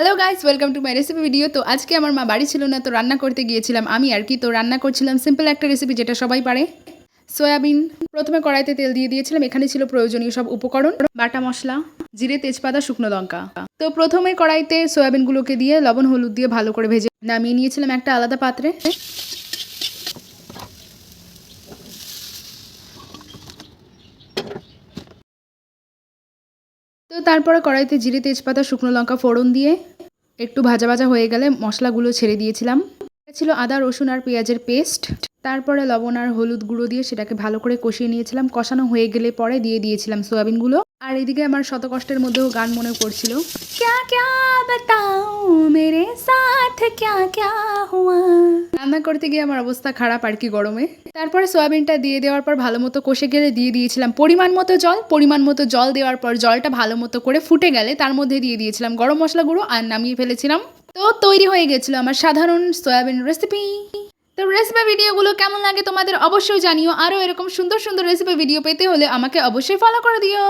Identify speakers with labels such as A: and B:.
A: Hello guys welcome to my recipe video তো আজকে আমার মা বাড়ি ছিল না, তো রান্না করতে গিয়েছিলাম আমি আর কি। তো রান্না করছিলাম সিম্পল একটা রেসিপি যেটা সবাই পারে। সয়াবিন প্রথমে কড়াইতে তেল দিয়ে দিয়েছিলাম, এখানে ছিল প্রয়োজনীয় সব উপকরণ। বাটা মশলা, জিরে, তেজপাতা, শুকনো লঙ্কা। তো প্রথমে কড়াইতে সয়াবিনগুলোকে দিয়ে লবণ, হলুদ দিয়ে ভালো করে ভেজে নামিয়ে নিয়েছিলাম একটা আলাদা পাত্রে। তো তারপরে কড়াইতে জিরে, তেজপাতা, শুকনো লঙ্কা, ফোড়ন দিয়ে একটু ভাজা ভাজা হয়ে গেলে মশলাগুলো ছেড়ে দিয়েছিলাম। ছিল আদা, রসুন আর পেঁয়াজের পেস্ট। তারপরে লবণ আর হলুদ গুঁড়ো দিয়ে সেটাকে ভালো করে কষিয়ে নিয়েছিলাম। কষানো হয়ে গেলে পরে দিয়ে দিয়েছিলাম সোয়াবিনগুলো। আর এদিকে আমার শত কষ্টের মধ্যেও গান মনে পড়ছিল। ক্যা ক্যা বাতাও মেরে সাথ? ক্যা ক্যা হুয়া রান্না করতে গিয়ে আমার অবস্থা খারাপ আর কি গরমে। তারপরে সয়াবিনটা দিয়ে দেওয়ার পর ভালো মতো কষে গেলে দিয়ে দিয়েছিলাম পরিমাণ মতো জল। পরিমাণ মতো জল দেওয়ার পর জলটা ভালো মতো করে ফুটে গেলে তার মধ্যে দিয়ে দিয়েছিলাম গরম মশলা গুঁড়ো আর নামিয়ে ফেলেছিলাম। তো তৈরি হয়ে গেছিল আমার সাধারণ সয়াবিন রেসিপি তো রেসিপি ভিডিওগুলো কেমন লাগে তোমাদের অবশ্যই জানিও। আরও এরকম সুন্দর সুন্দর রেসিপি ভিডিও পেতে হলে আমাকে অবশ্যই ফলো করে দিও।